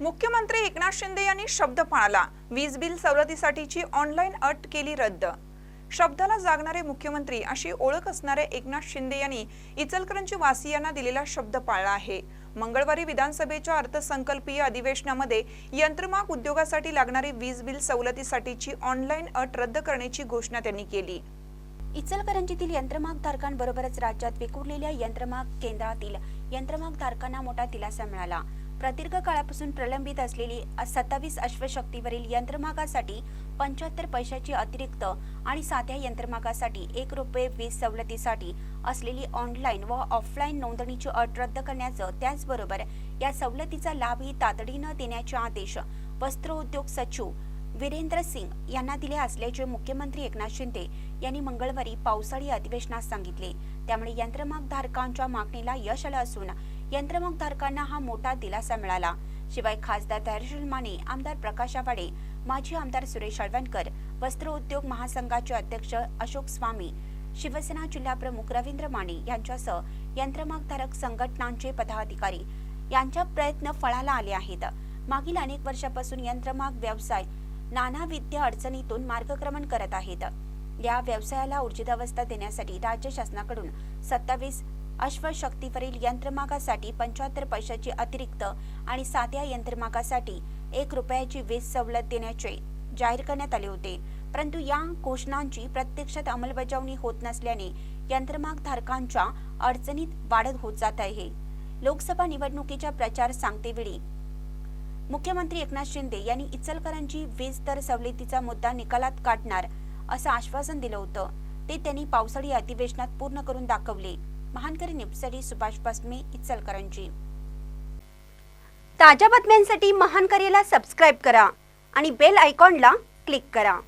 मुख्यमंत्री एकनाथ शिंदे यांनी शब्द पाळला. वीज बिल सवलतीसाठीची ऑनलाईन अट केली रद्द. शब्दाला जागणारे मुख्यमंत्री अशी ओळख असणाऱ्या एकनाथ शिंदे यांनी इचलकरंजी वासियांना दिलेला शब्द पाळला आहे. मंगळवारी विधानसभेच्या अर्थसंकल्पीय अधिवेशनामध्ये यंत्रमाग उद्योगासाठी लागणारी वीज बिल सवलतीसाठीची ऑनलाईन अट रद्द करण्याची घोषणा त्यांनी केली. इचलकरंजीतील यंत्रमाग धारकांबरोबरच राज्यात विखुरलेल्या यंत्रमाग केंद्रातील यंत्रमाग धारकांना मोठा दिलासा मिळाला. प्रदीर्घ काळापासून प्रलंबित असलेली सत्तावीस अश्वशक्तीवरील यंत्रमागासाठी पंच्याहत्तर पैशाची अतिरिक्त आणि साध्या यंत्रमागासाठी एक रुपये वीज सवलतीसाठी असलेली ऑनलाईन व ऑफलाईन नोंदणीची अट रद्द करण्याचं त्याचबरोबर या सवलतीचा लाभही तातडीनं देण्याचे आदेश वस्त्रोद्योग सचिव वीरेंद्र सिंग यांना दिले असल्याचे मुख्यमंत्री एकनाथ शिंदे यांनी मंगळवारी पावसाळी अधिवेशनात सांगितले. त्यामुळे यंत्रमाग धारकांच्या मागणीला यश आलं असून यंत्रमुग धारकांना हा मोठा दिलासा मिळाला. शिवाय खासदार धैर्यशील माने आमदार प्रकाश आवाडे माजी आमदार सुरेश अळवणकर वस्त्र उद्योग महासंघाचे अध्यक्ष अशोक स्वामी शिवसेना जिल्हाप्रमुख रवींद्र माने यांच्यासह यंत्रमागधारक संघटनांचे पदाधिकारी यांच्या प्रयत्न फळाला आले आहेत. मागील अनेक वर्षापासून यंत्रमाग व्यवसाय नानाविध अडचणीतून मार्गक्रमण करत आहेत. या व्यवसायाला ऊर्जितावस्था देण्यासाठी राज्य शासनाकडून सत्तावीस अश्वशक्तीवरील यंत्रमागासाठी पंच्याहत्तर पैशाची अतिरिक्त आणि साध्या यंत्रमागासाठी एक रुपयाची वीज सवलत देण्याचे जाहीर करण्यात आले होते. परंतु या घोषणांची प्रत्यक्षात अंमलबजावणी होत नसल्याने यंत्रमाग धारकांच्या अडचणीत वाढत होत जात आहे. लोकसभा निवडणुकीच्या प्रचार सांगतेवेळी मुख्यमंत्री एकनाथ शिंदे यांनी इचलकरांची वीज दर सवलतीचा मुद्दा निकालात काढणार असं आश्वासन दिलं होतं. ते त्यांनी पावसाळी अधिवेशनात पूर्ण करून दाखवले. महानकरी न्यूजसाठी सुभाष बसमे इचलकरंजी. ताज्या बातम्यांसाठी महानकरीला सबस्क्राईब करा आणि बेल आयकॉनला क्लिक करा.